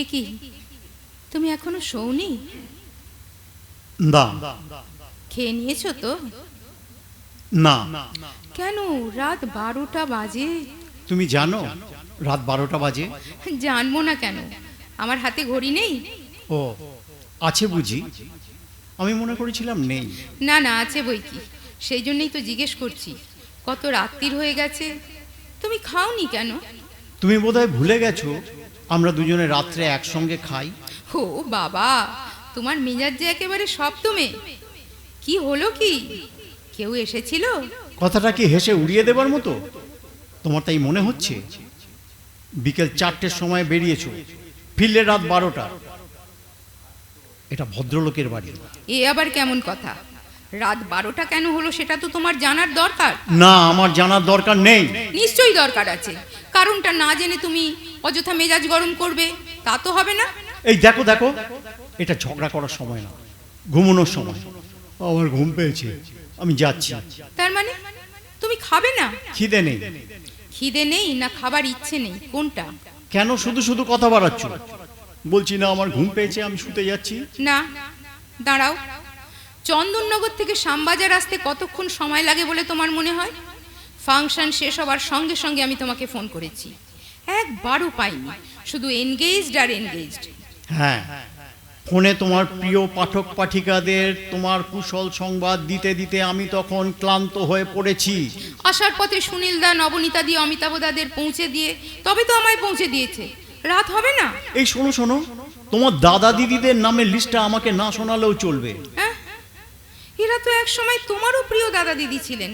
এ কি? তুমি এখনও শোনি না। খেয়ে নিয়েছো তো? না। কেন? রাত বারোটা বাজে। তুমি জানো রাত বারোটা বাজে? জানব না কেন? আমার হাতে ঘড়ি নেই? ও আছে বুঝি। আমি মনে করেছিলাম নেই। না না আছে বই কি? সেই জন্যই তো জিজ্ঞেস করছি। কত রাত্রির হয়ে গেছে? তুমি খাওনি কেন? তুমি বোধহয় ভুলে গেছো আমরা দুজনে রাত্রে একসঙ্গে খাই। ও বাবা তোমার মেজাজ যে একেবারে সপ্তমে কি হলো কি? কেউ এসেছিল? কথাটা কি হেসে উড়িয়ে দেবার মতো? তোমার তাই মনে হচ্ছে? বিকেল চারটের সময় বেরিয়েছো ফিরলে রাত বারোটা। এটা ভদ্রলোকের বাড়ি। এ আবার কেমন কথা? রাত বারোটা কেন হলো সেটা তো তোমার জানার দরকার। না আমার জানার দরকার নেই। নিশ্চয়ই দরকার আছে। কারণটা না জেনে তুমি অযথা মেজাজ গরম করবে তা তো হবে না। এই দেখো দেখো এটা ঝগড়া করার সময় না ঘুমানোর সময়। আমার ঘুম পেয়েছে আমি যাচ্ছি। তার মানে? তুমি খাবে না? খিদে নেই। খিদে নেই না খাবার ইচ্ছে নেই কোনটা? কেন শুধু শুধু কথা বাড়াচ্ছ? বলছি না আমার ঘুম পেয়েছে আমি শুতে যাচ্ছি। না দাঁড়াও। চন্দননগর থেকে শ্যামবাজার আসতে কতক্ষণ সময় লাগে বলে তোমার মনে হয়? ফাংশন শেষ হবার সঙ্গে সঙ্গে আমি তোমাকে ফোন করেছি। একবারও পাইনি শুধু এনগেজড আর এনগেজড হ্যাঁ ফোনে তোমার প্রিয় পাঠক পাঠিকাদের তোমার কুশল সংবাদ দিতে দিতে আমি তখন ক্লান্ত হয়ে পড়েছি। আসার পথে সুনীল দা নবনীতা দিয়ে অমিতাভ দাদের পৌঁছে দিয়ে তবে তো আমায় পৌঁছে দিয়েছে। রাত হবে না? এই শোনো শোনো তোমার দাদা দিদিদের নামের লিস্টটা আমাকে না শোনালেও চলবে। হ্যাঁ? এরা তো এক সময় তোমারও প্রিয় দাদা দিদি ছিলেন।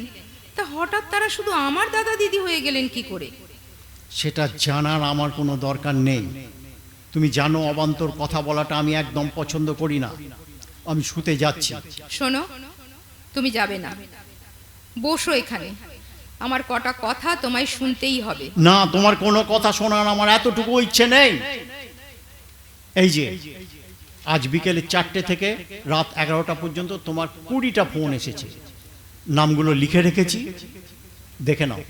তা হঠাৎ তারা শুধু আমার দাদা দিদি হয়ে গেলেন কি করে? সেটা জানার আমার কোনো দরকার নেই। তুমি জানো অবান্তর কথা বলাটা আমি একদম পছন্দ করি না। আমি শুতে যাচ্ছি। শোনো তুমি যাবে না। বসো এখানে। আমার কটা কথা তোমায় শুনতেই হবে। না তোমার কোনো কথা শোনার আমার এতটুকু ইচ্ছে নেই। এই যে আজ বিকেলে চারটে থেকে রাত এগারোটা পর্যন্ত তোমার কুড়িটা ফোন এসেছে। নামগুলো লিখে রেখেছি। দেখে নাও।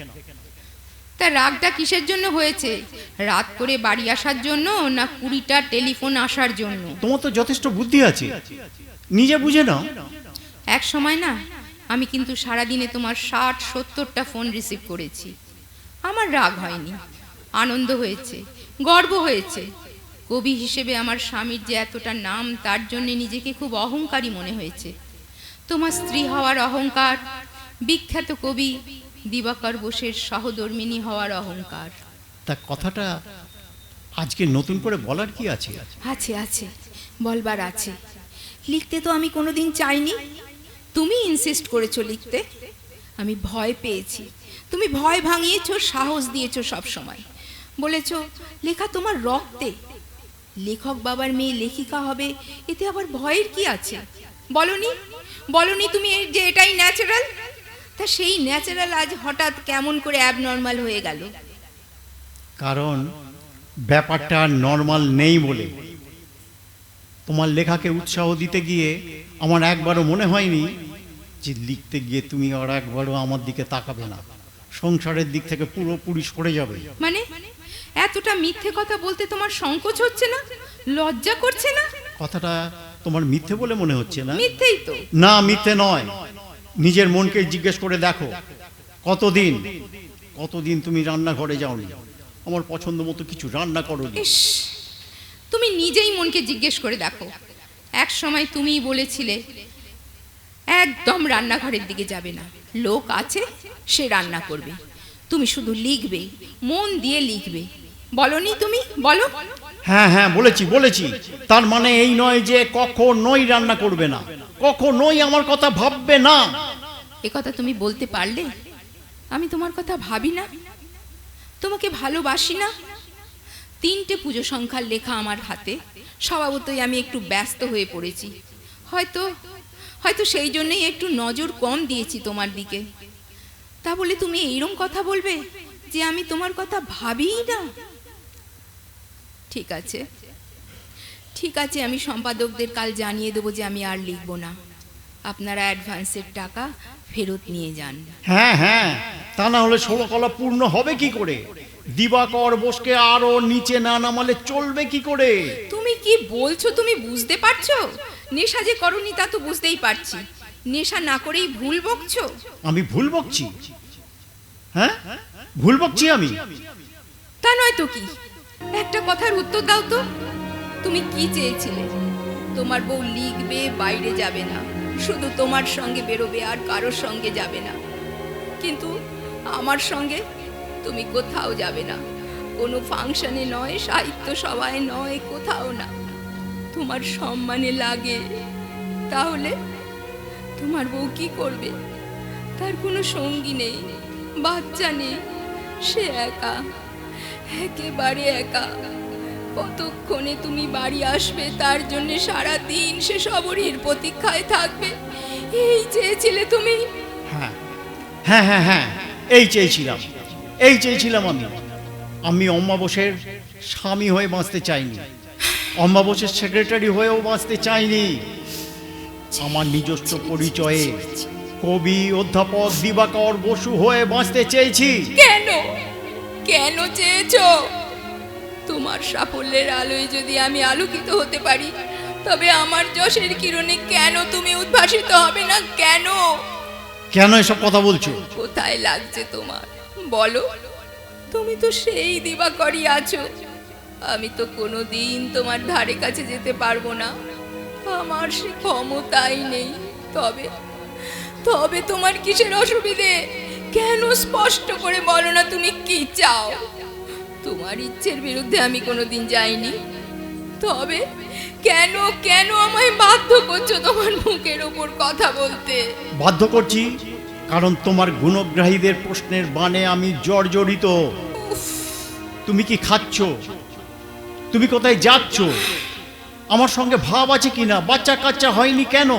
তা রাগটা কিসের জন্য হয়েছে? রাত করে বাড়ি আসার জন্য না কুড়িটা টেলিফোন আসার জন্য? তোমার তো যথেষ্ট বুদ্ধি আছে। নিজে বুঝে নাও। এক সময় না আমি কিন্তু সারাদিনে তোমার ষাট সত্তরটা ফোন রিসিভ করেছি। আমার রাগ হয়নি। আনন্দ হয়েছে গর্ব হয়েছে। কবি হিসেবে আমার স্বামীর যে এতটা নাম তার জন্য নিজেকে খুব অহংকারী মনে হয়েছে। তোমার স্ত্রী হওয়ার অহংকার। বিখ্যাত কবি দিবাকর বোসের সহধর্মিনী হওয়ার অহংকার। তা কথাটা আজকে নতুন করে বলার কি আছে? আছে আছে বলবার আছে। লিখতে তো আমি কোনোদিন চাইনি। তুমি ইনসিস্ট করেছ লিখতে। আমি ভয় পেয়েছি। তুমি ভয় ভাঙিয়েছো সাহস দিয়েছ সব সময়। বলেছ লেখা তোমার রক্তে। লেখক বাবার মেয়ে লেখিকা হবে এতে আবার ভয়ের কি আছে? বলনি? বলনি তুমি যে এটাই ন্যাচারাল তা সেই ন্যাচারাল আজ হঠাৎ কেমন করে অ্যাবনর্মাল হয়ে গেল? কারণ ব্যাপারটা নর্মাল নেই বলে। তোমার লেখাকে উৎসাহ দিতে গিয়ে আমার একবারও মনে হয়নি যে লিখতে গিয়ে তুমি আর একবারও আমার দিকে তাকাবে না। সংসারের দিক থেকে পুরোপুরি সরে যাবে। মানে? এতটা মিথ্যে কথা বলতে তোমার সংকোচ হচ্ছে না? লজ্জা করছে না? কথাটা তোমার মিথ্যে বলে মনে হচ্ছে না? মিথ্যেই তো। না মিথ্যে নয়। নিজের মনকে জিজ্ঞেস করে দেখো। কতদিন? কতদিন তুমি রান্নাঘরে যাওনি? আমার পছন্দ মতো কিছু রান্না করো তুমি নিজেই মনকে জিজ্ঞেস করে দেখো। এক সময় তুমিই বলেছিলে একদম রান্নাঘরের দিকে যাবে না। লোক আছে সে রান্না করবে। তুমি শুধু লিখবে মন দিয়ে লিখবে। বলনি তুমি? বলো। হ্যাঁ হ্যাঁ বলেছি বলেছি। তার মানে এই নয় যে কখনোই রান্না করবে না। কখনোই আমার কথা ভাববে না। এ কথা তুমি বলতে পারলে? আমি তোমার কথা ভাবি না? তোমাকে ভালোবাসি না? তিনটে পুজো সংখ্যার লেখা আমার হাতে। স্বভাবতই আমি একটু ব্যস্ত হয়ে পড়েছি। হয়তো হয়তো সেই জন্যই একটু নজর কম দিয়েছি তোমার দিকে। তা বলে তুমি এইরকম কথা বলবে যে আমি তোমার কথা ভাবিই না? ঠিক আছে। ঠিক আছে আমি সম্পাদকদের কাল জানিয়ে দেবো যে আমি আর লিখব না। আপনারা অ্যাডভান্সের টাকা ফেরত নিয়ে যান। হ্যাঁ হ্যাঁ তা না হলে ষোলো কলা পূর্ণ হবে কি করে? দিবাকর বোসকে আরও নিচে না নামালে চলবে কি করে? তুমি কি বলছো তুমি বুঝতে পারছ? নেশা যে করনি তা তো বুঝতেই পারছি। নেশা না করেই ভুল বকছো? আমি ভুল বকছি? হ্যাঁ? ভুল বকছি আমি? তা নয় তো কি? একটা কথার উত্তর দাও তো। তুমি কি চেয়েছিলে? তোমার বউ লিখবে, বাইরে যাবে না। শুধু তোমার সঙ্গে বেরোবে আর কারোর সঙ্গে যাবে না। কিন্তু আমার সঙ্গে তুমি কোথাও যাবে না। কোনো ফাংশনে নয়, সাহিত্য সভায় নয়, কোথাও না। তোমার সম্মানে লাগে। তাহলে তোমার বউ কি করবে? তার কোনো সঙ্গী নেই, বাচ্চা নেই, সে একা। একেবারে একা। কতক্ষণে তুমি বাড়ি আসবে তার জন্য সারা দিন সে সবরীর প্রতীক্ষায় থাকবে। এই চেয়েছিলে তুমি? হ্যাঁ হ্যাঁ হ্যাঁ হ্যাঁ এই চেয়েছিলাম এই চেয়েছিলাম আমি। আমি অম্মাবসের স্বামী হয়ে বাঁচতে চাইনি। অম্মাবসের সেক্রেটারি হয়েও বাঁচতে চাইনি। আমার নিজস্ব পরিচয়ে কবি অধ্যাপক দিবাকর বসু হয়ে বাঁচতে চেয়েছি। কেন? কেন চেয়েছ? তোমার সাফল্যের আলোয় যদি আমি আলোকিত হতে পারি তবে আমার যশের কিরণে কেন তুমি উদ্ভাসিত হবে না? কেন? কেন এসব কথা বলছো? কোথায় লাগছে তোমার? বলো। তুমি তো সেই দিবাকরই আছো। আমি তো কোনোদিন তোমার ধারে কাছে যেতে পারব না। আমার সে ক্ষমতাই নেই। তবে তবে তোমার কিসের অসুবিধে? কেন স্পষ্ট করে বলো না তুমি কি চাও? তোমার ইচ্ছের বিরুদ্ধে আমি কোনোদিন যাইনি। তবে কেন কেন আমায় বাধ্য করছ তোমার মুখের ওপর কথা বলতে? বাধ্য করছি কারণ তোমার গুণগ্রাহীদের প্রশ্নের বানে আমি জর্জরিত। তুমি কি খাচ্ছ? তুমি কোথায় যাচ্ছ? আমার সঙ্গে ভাব আছে কিনা? বাচ্চা কাচ্চা হয়নি কেন?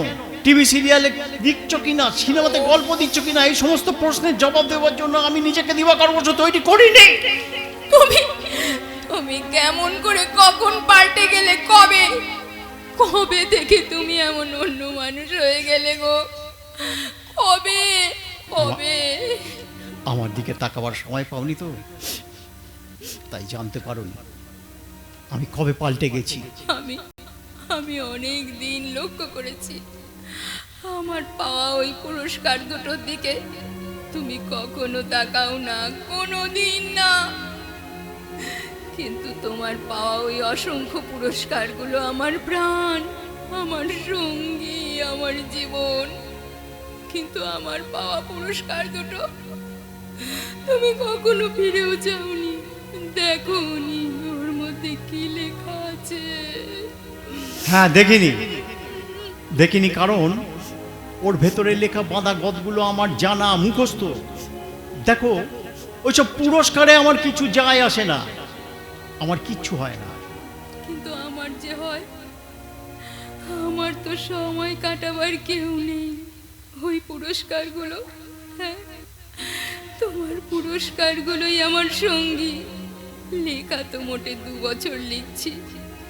টিভি সিরিয়ালে দিচ্ছ কিনা সিনেমাতে গল্প দিচ্ছ কিনা এই সমস্ত প্রশ্নের জবাব দেওয়ার জন্য আমি নিজেকে দিবাকর বসু তৈরি করিনি। তুমি তুমি কেমন করে কখন পাল্টে গেলে কবে? কবে থেকে তুমি এমন অন্য মানুষ হয়ে গেলে গো? কবে কবে? আমার দিকে তাকাবার সময় পাওনি তো তাই জানতে পারোনি। আমি কবে পাল্টে গেছি? আমি আমি অনেক দিন লক্ষ্য করেছি। আমার পাওয়া ওই পুরস্কার দুটোর দিকে তুমি কখনো তাকাও না কোনো দিন না। কিন্তু তোমার পাওয়া ওই অসংখ্য পুরস্কারগুলো আমার প্রাণ, আমার সঙ্গী, আমার জীবন। কিন্তু আমার পাওয়া পুরস্কার দুটো তুমি কখনো ফিরেও যাওনি দেখো নি ওর মধ্যে কি লেখা আছে। হ্যাঁ দেখিনি। দেখিনি কারণ ওর ভেতরে লেখা বাঁধা গদগুলো আমার জানা মুখস্থ। দেখো, ওইসব পুরস্কারে আমার কিছু যায় আসে না। আমার কিচ্ছু হয় না। কিন্তু আমার যে হয়, আমার তো সময় কাটাবার কেউ নেই। ওই পুরস্কারগুলো হ্যাঁ তোমার পুরস্কারগুলোই আমার সঙ্গী। লেখা তো মোটে দু বছর লিখছি।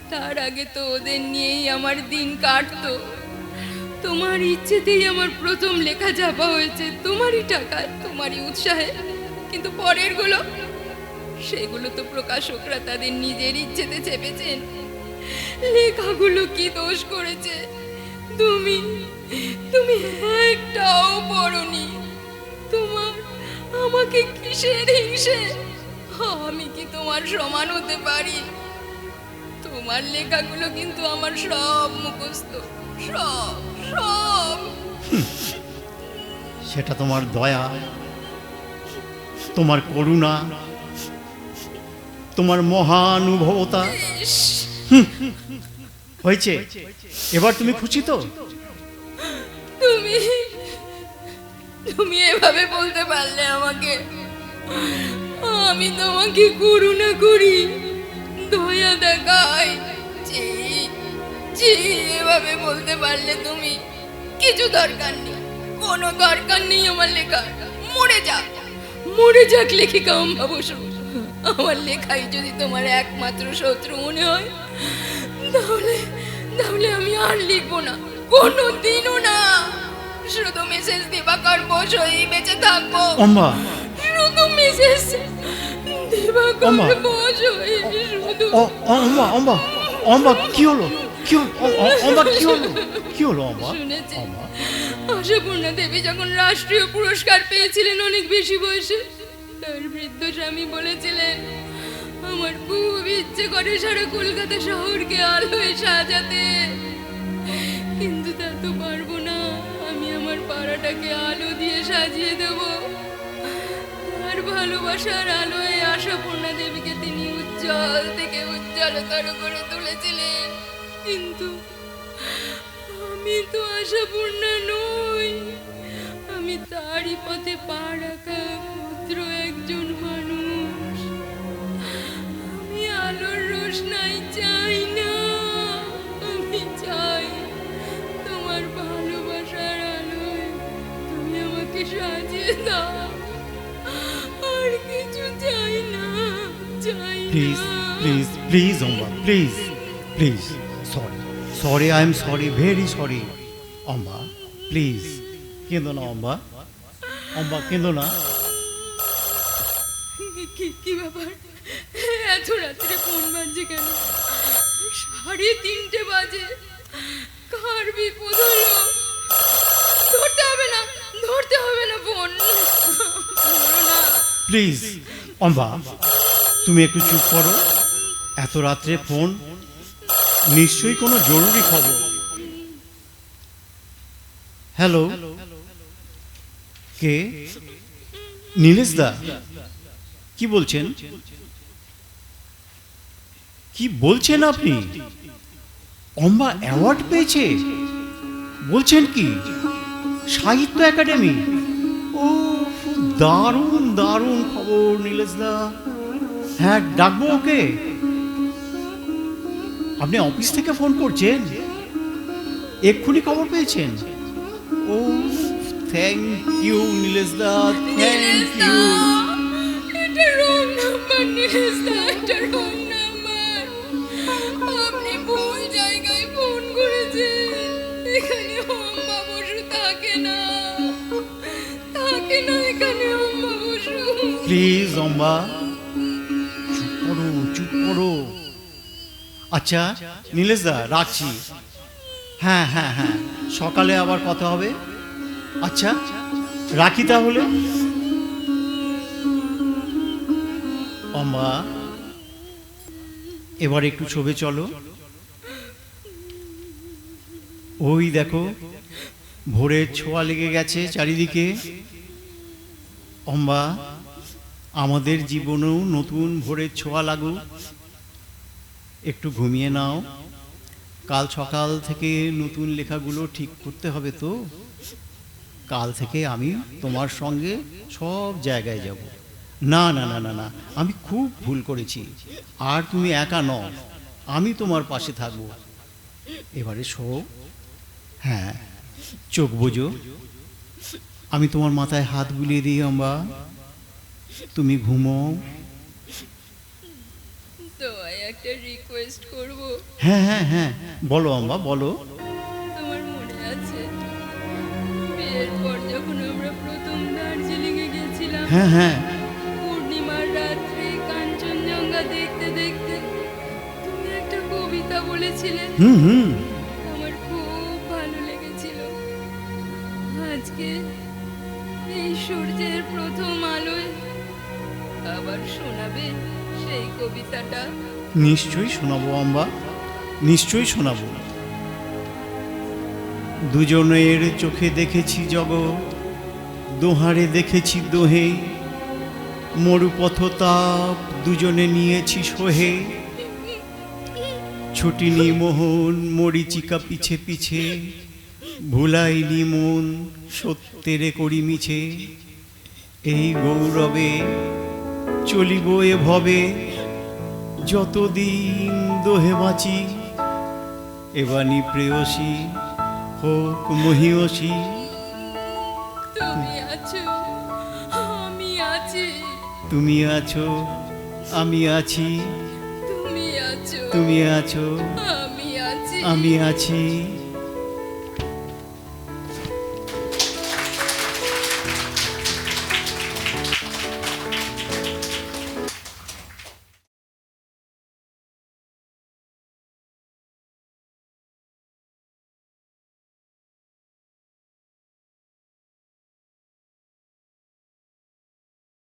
তার আগে তো ওদের নিয়েই আমার দিন কাটতো। তোমার ইচ্ছেতেই আমার প্রথম লেখা ছাপা হয়েছে। তোমারই টাকায় তোমারই উৎসাহে। কিন্তু পরেরগুলো, সেগুলো তো প্রকাশকরা তাদের নিজের ইচ্ছেতে চেপেছেন লেখাগুলো কি দোষ করেছে? তুমি তুমি একটাও পড়নি। তোমার, আমাকে কিসের হিংসে? আমি কি তোমার সমান হতে পারি? তোমার লেখাগুলো কিন্তু আমার সব মুখস্থ, সব। সেটা তোমার দয়া তোমার করুণা তোমার মহানুভবতা। হয়েছে। এবার তুমি খুশি তো? তুমি তুমি এভাবে বলতে পারলে আমাকে। আমি তোমাকে করুণা করি দয়া দেখাই। জি এভাবে বলতে পারলে তুমি কিছু দরকার নেই কোনো দরকার নেই আমার লেখা। মরে যাক মরে যাক লেখিকা অম্বা বসু। আমার লেখাই যদি তোমার একমাত্র শত্রু মনে হয় তাহলে তাহলে আমি আর লিখব না কোনো দিনও না। শুধু মিসেস দিবাকর বোস হয়েই বেঁচে থাকব। অম্বা। শুধু মিসেস অম্মা। কর বসো শুধু অম্বা অম্বা অম্বা কি হলো? কি হলো অ- অ- কি হলো কি হলো অম্বা শুনেছি। আশাপূর্ণা দেবী যখন রাষ্ট্রীয় পুরস্কার পেয়েছিলেন অনেক বেশি বয়সে তার বৃদ্ধ স্বামী বলেছিলেন আমার খুব ইচ্ছে করে সারা কলকাতা শহরকে আলোয় সাজাতে। কিন্তু তা তো পারব না। আমি আমার পাড়াটাকে আলো দিয়ে সাজিয়ে দেব। তার ভালোবাসার আলোয় আশাপূর্ণা দেবীকে তিনি উজ্জ্বল থেকে উজ্জ্বলতর করে তুলেছিলেন। কিন্তু আমি তো আশাপূর্ণা নই। আমি তারই পথে পা রাখা পুত্র একজন মানুষ। আমি আলোর রোশনাই চাই না। আমি চাই তোমার ভালোবাসার আলোয় তুমি আমাকে সাজিয়ে দাও। আর কিছু চাই না চাই please please please Amba please please sorry sorry I am sorry very sorry Amba please কেঁদো না অম্বা অম্বা কেঁদো না কি কি ব্যাপার? এত রাত্রে ফোন বাজছে কেন? সাড়ে তিনটে বাজে। কার বিপদ হলো? ধরতে হবে না ধরতে হবে না ফোন। প্লিজ অম্বা তুমি একটু চুপ করো। এত রাত্রে ফোন নিশ্চয়ই কোনো জরুরি খবর। হ্যালো? কে? নীলেশ দা। কি বলছেন? কি বলছেন আপনি? অম্বা অ্যাওয়ার্ড পেয়েছে। বলছেন কি? সাহিত্য একাডেমি। ও, দারুণ দারুণ খবর, নীলেশ দা। হ্যাঁ ডাকবো ওকে। আপনি অফিস থেকে ফোন করছেন? এক্ষুনি খবর পেয়েছেন? ও thank you Nilesh the thank you এটা রং নাম্বার নিলেশদা এটা রং নাম্বার। আপনি ভুল জায়গায় ফোন করেছেন। এখানে অম্বা বসু থাকে না। থাকে না এখানে অম্বা বসু প্লিজ অম্বা। চুপ করো চুপ করো। আচ্ছা নীলেশ দা, রাখছি। হ্যাঁ হ্যাঁ হ্যাঁ সকালে আবার কথা হবে। আচ্ছা রাখি তাহলে। অম্বা, এবার একটু ছবি চলো। ওই দেখো, ভোরের ছোঁয়া লেগে গেছে চারিদিকে। অম্বা, আমাদের জীবনেও নতুন ভোরের ছোঁয়া লাগুক। একটু ঘুমিয়ে নাও। কাল সকাল থেকে নতুন লেখাগুলো ঠিক করতে হবে তো। কাল থেকে আমি তোমার সঙ্গে সব জায়গায় যাব। না না না না না, আমি খুব ভুল করেছি। আর তুমি একা নও, আমি তোমার পাশে থাকব। এবারে শো হ্যাঁ চোখ বোঝো। আমি তোমার মাথায় হাত বুলিয়ে দিই অম্বা তুমি ঘুমো। একটা রিকোয়েস্ট করব। হ্যাঁ হ্যাঁ হ্যাঁ। বলো অম্বা বলো। তোমার মনে আছে? বিয়ের পর যখন আমরা প্রথম দার্জিলিং এ গেছিলাম হ্যাঁ হ্যাঁ। পূর্ণিমার রাত্রে কাঞ্চনজঙ্ঘা দেখতে দেখতে তুমি একটা কবিতা বলেছিলে। হুম হুম। আমার খুব ভালো লেগেছিল। আজকে এই সূর্যের প্রথম আলোয় আবার শোনাবে সেই কবিতাটা। নিশ্চয়ই শোনাবো আমরা নিশ্চয়ই শোনাবো। দুজনের চোখে দেখেছি জগৎ, দোহারে দেখেছি দোহে। মরুপথ তাপ দুজনে নিয়েছি সোহে। ছুটিনি মোহন, মরিচিকা পিছে পিছে। ভুলাইনি মন, সত্যেরে করি মিছে। এই গৌরবে চলিব এ ভবে যতদিন দোহে বাঁচি এবানি প্রেয়সী হোক মহিয়সী। তুমি আছো আমি আছি। তুমি আছো আমি আছি। তুমি আছো তুমি আছো আমি আছি। আমি আছি।